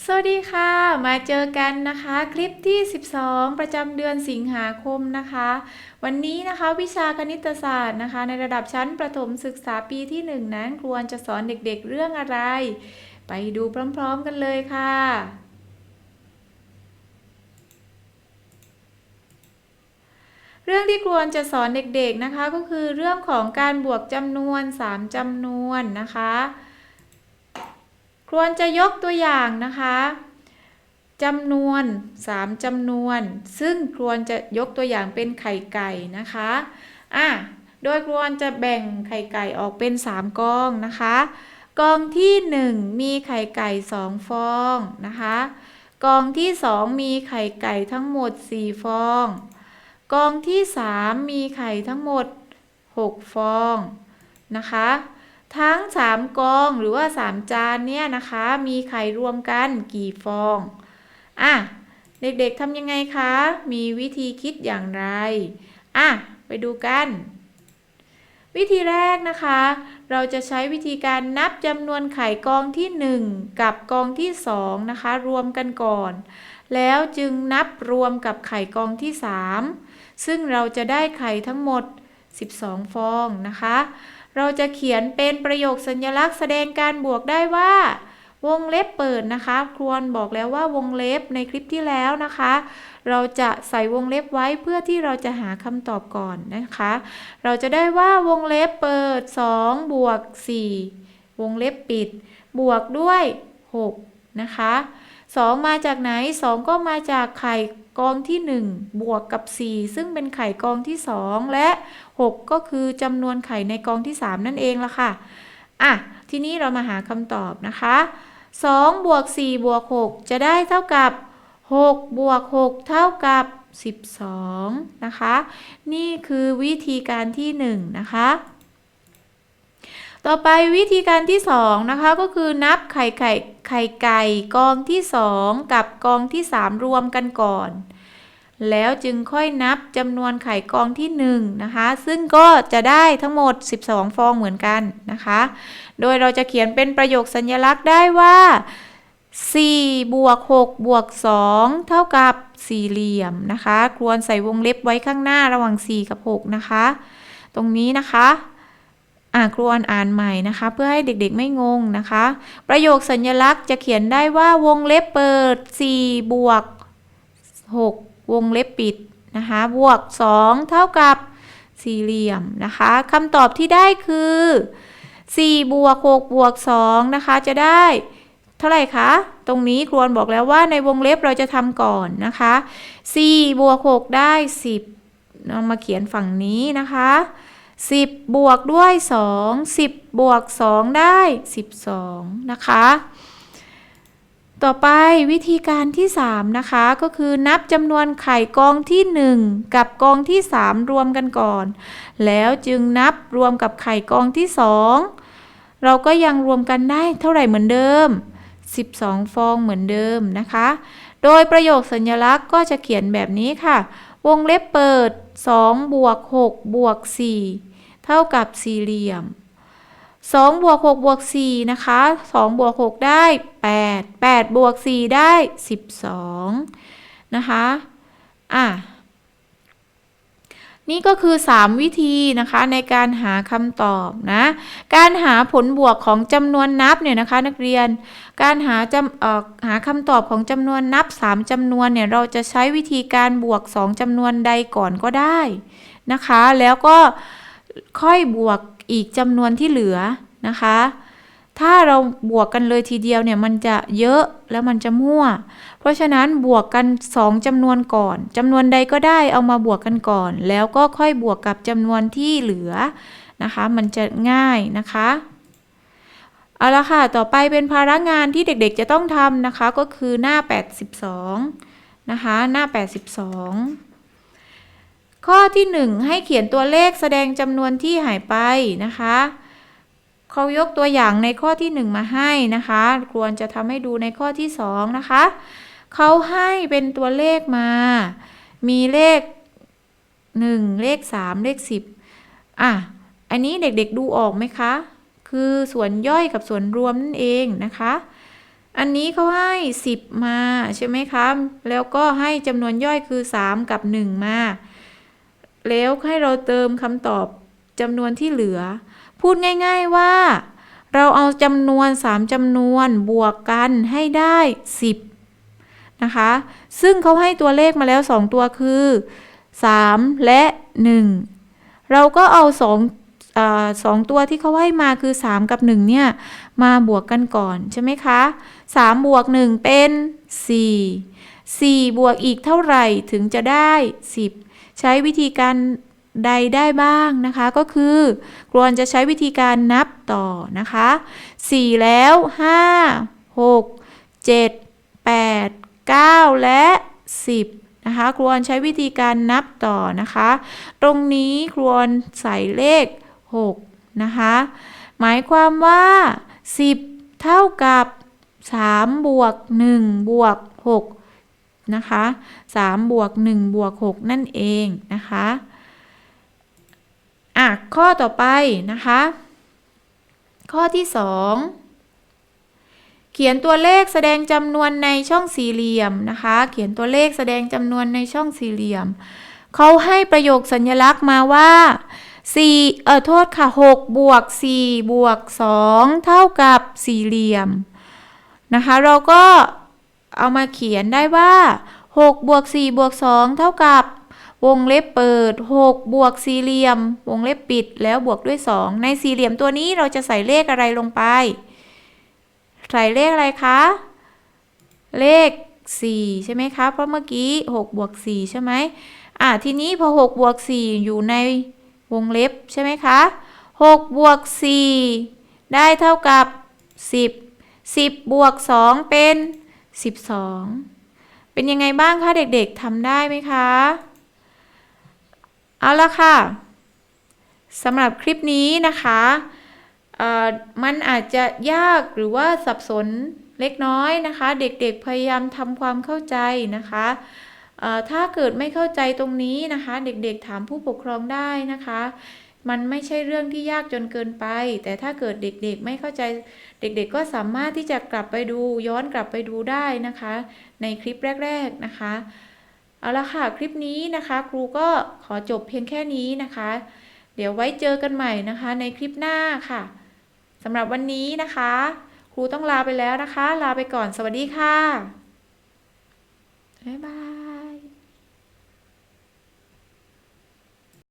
สวัสดีค่ะ มาเจอกันนะคะ คลิปที่ 12 ประจำเดือนสิงหาคมนะคะ วันนี้นะคะวิชาคณิตศาสตร์นะคะ ในระดับชั้นประถมศึกษาปีที่ 1 นั้นควรจะสอนเด็กๆเรื่องอะไร ไปดูพร้อมๆกันเลยค่ะเรื่องที่ควรจะสอนเด็กๆนะคะก็คือเรื่องของการบวกจำนวน 3จำนวนนะคะ ควรจะยกตัวอย่างนะคะจำนวน 3จำนวน ซึ่งควรจะยกตัวอย่างเป็นไข่ไก่นะคะอะโดยควรจะแบ่งไข่ไก่ออกเป็น 3กองนะคะ กองที่ 1 มีไข่ไก่ 2 ฟองนะคะ กองที่ 2 มีไข่ไก่ทั้งหมด 4 ฟอง กองที่ 3 มีไข่ทั้งหมด 6 ฟองนะคะ ทั้ง 3 กองหรือว่า 3 จานเนี่ยนะคะ มีไข่รวมกันกี่ฟอง อะ เด็กๆทำยังไงคะ มีวิธีคิดอย่างไร อะ ไปดูกัน วิธีแรกนะคะ เราจะใช้วิธีการนับจำนวนไข่กองที่ 1 กับกองที่ 2 นะคะ รวมกันก่อน แล้วจึงนับรวมกับไข่กองที่ 3 ซึ่งเราจะได้ไข่ทั้งหมด 12 ฟองนะคะ เราจะเขียนเป็นประโยคสัญลักษณ์แสดงการบวกได้ว่า วงเล็บเปิดนะคะ ครวนบอกแล้วว่าวงเล็บในคลิปที่แล้วนะคะ เราจะใส่วงเล็บไว้เพื่อที่เราจะหาคำตอบก่อนนะคะ เราจะได้ว่าวงเล็บเปิด 2 บวก 4 วงเล็บปิด บวกด้วย 6 นะคะ 2 มาจากไหน 2 ก็มาจากไข่ กองที่ 1 บวกกับ 4 ซึ่งเป็นไข่กองที่ 2 และ 6 ก็คือจำนวนไข่ในกองที่ 3 นั่นเองละค่ะ อะ ทีนี้เรามาหาคำตอบนะคะ2บวก4บวก6จะได้เท่ากับ6บวก6เท่ากับ 12 นะคะ นี่คือวิธีการที่ 1 นะคะ ต่อไปวิธีการที่ 2 นะคะ ก็คือนับไข่ไข่ไข่ไก่กองที่ 2 กับกองที่ 3 รวมกันก่อน แล้วจึงค่อยนับจำนวนไข่กองที่1นะคะ ซึ่งก็จะได้ทั้งหมด 12 ฟองเหมือนกันนะคะ โดยเราจะเขียนเป็นประโยคสัญลักษณ์ได้ว่า4บวก6บวก2เท่ากับสี่เหลี่ยมนะคะ ควรใส่วงเล็บไว้ข้างหน้าระหว่าง 4 กับ 6 นะคะ ตรงนี้นะคะอ่าครวนอ่านใหม่นะคะ เพื่อให้เด็กๆไม่งงนะคะ ประโยคสัญลักษณ์จะเขียนได้ว่าวงเล็บเปิด4บวก6 วงเล็บปิดนะคะบวก 2 เท่ากับสี่เหลี่ยมนะคะคำตอบที่ได้คือ4บวก6บวก2นะคะจะได้เท่าไหร่คะ ตรงนี้ครวนบอกแล้วว่าในวงเล็บเราจะทำก่อนนะคะ4บวก6ได้ 10เรามาเขียนฝั่งนี้นะคะ10 บวกด้วย 2 10 บวก 2 ได้ 12 นะคะ ต่อไปวิธีการที่ 3 นะคะ ก็คือนับจำนวนไข่กองที่ 1 กับกองที่ 3 รวมกันก่อน แล้วจึงนับรวมกับไข่กองที่ 2 เราก็ยังรวมกันได้เท่าไหร่เหมือนเดิม 12 ฟองเหมือนเดิมนะคะ โดยประโยคสัญลักษณ์ก็จะเขียนแบบนี้ค่ะ วงเล็บเปิด2บวก6บวก4เท่ากับสี่เหลี่ยม 2บวก6บวก4นะคะ2บวก6ได้ 8 8บวก4ได้ 12 นะคะ อะ นี่ก็คือ 3 วิธีนะคะในการหาคำตอบนะ การหาผลบวกของจำนวนนับเนี่ยนะคะ นักเรียน การหาจำเอ่อหาคำตอบของจำนวนนับ 3จำนวนเนี่ยเราจะใช้วิธีการบวก 2จำนวนใดก่อนก็ได้นะคะ แล้วก็ค่อยบวก อีกจำนวนที่เหลือนะคะ ถ้าเราบวกกันเลยทีเดียวเนี่ยมันจะเยอะแล้วมันจะมั่ว เพราะฉะนั้นบวกกัน 2จำนวนก่อนจำนวนใดก็ได้เอามาบวกกันก่อน แล้วก็ค่อยบวกกับจำนวนที่เหลือนะคะ มันจะง่ายนะคะเอาละค่ะ ต่อไปเป็นภาระงานที่เด็กๆจะต้องทำนะคะ ก็คือหน้า 82 นะคะ หน้า 82 ข้อที่ 1 ให้เขียนตัวเลขแสดงจำนวนที่หายไปนะคะเขายกตัวอย่างในข้อที่ 1 มาให้นะคะ ควรจะทำให้ดูในข้อที่ 2 นะคะเขาให้เป็นตัวเลขมา มีเลข 1 เลข 3 เลข 10อะอันนี้เด็กๆดูออกไหมคะ คือส่วนย่อยกับส่วนรวมนั่นเองนะคะ อันนี้เขาให้ 10 มาใช่ไหมคะ แล้วก็ให้จำนวนย่อยคือ 3 กับ 1 มา แล้วให้เราเติมคำตอบจำนวนที่เหลือ พูดง่ายๆว่า เราเอาจำนวน 3จำนวนบวกกันให้ได้ 10 นะคะ ซึ่งเขาให้ตัวเลขมาแล้ว 2 ตัวคือ 3 และ 1 เราก็เอา2สองตัวที่เขาให้มาคือ 3 กับ 1 เนี่ย มาบวกกันก่อนใช่ไหมคะ 3 บวก 1 เป็น 4 4 บวกอีกเท่าไหร่ถึงจะได้ 10 ใช้วิธีการใดได้บ้างนะคะ ก็คือกรวนจะใช้วิธีการนับต่อนะคะ 4 แล้ว 5 6 7 8 9 และ 10 นะคะครวนใช้วิธีการนับต่อนะคะ ตรงนี้ครวนใส่เลข 6 นะคะ หมายความว่า 10 เท่ากับ 3 บวก 1 บวก 6 นะคะ3บวก1บวก6นั่นเองนะคะอะข้อต่อไปนะคะ ข้อที่ 2 เขียนตัวเลขแสดงจำนวนในช่องสี่เหลี่ยมนะคะ เขียนตัวเลขแสดงจำนวนในช่องสี่เหลี่ยม เขาให้ประโยคสัญลักษณ์มาว่า4เออโทษค่ะ6บวก4บวก2เท่ากับสี่เหลี่ยมนะคะ เราก็ เอามาเขียนได้ว่า6บวก4บวก2เท่ากับ วงเล็บเปิด6บวกสี่เหลี่ยม วงเล็บปิดแล้วบวกด้วย 2 ในสี่เหลี่ยมตัวนี้เราจะใส่เลขอะไรลงไป ใส่เลขอะไรคะ เลข 4 ใช่ไหมคะ เพราะเมื่อกี้6บวก4ใช่ไหมอะทีนี้พอ6บวก4อยู่ในวงเล็บใช่ไหมคะ6บวก4ได้เท่ากับ 10 10บวก2เป็น 12 เป็นยังไงบ้างคะเด็กๆทำได้ไหมคะ เอาละค่ะสำหรับคลิปนี้นะคะมันอาจจะยากหรือว่าสับสนเล็กน้อยนะคะ เด็กๆพยายามทำความเข้าใจนะคะถ้าเกิดไม่เข้าใจตรงนี้นะคะ เด็กๆถามผู้ปกครองได้นะคะ มันไม่ใช่เรื่องที่ยากจนเกินไป แต่ถ้าเกิดเด็กๆไม่เข้าใจเด็กๆก็สามารถที่จะกลับไปดูย้อนกลับไปดูได้นะคะ ในคลิปแรก ๆนะคะ เอาละค่ะคลิปนี้นะคะ ครูก็ขอจบเพียงแค่นี้นะคะ เดี๋ยวไว้เจอกันใหม่นะคะ ในคลิปหน้าค่ะสำหรับวันนี้นะคะ ครูต้องลาไปแล้วนะคะ ลาไปก่อนสวัสดีค่ะบ๊ายบาย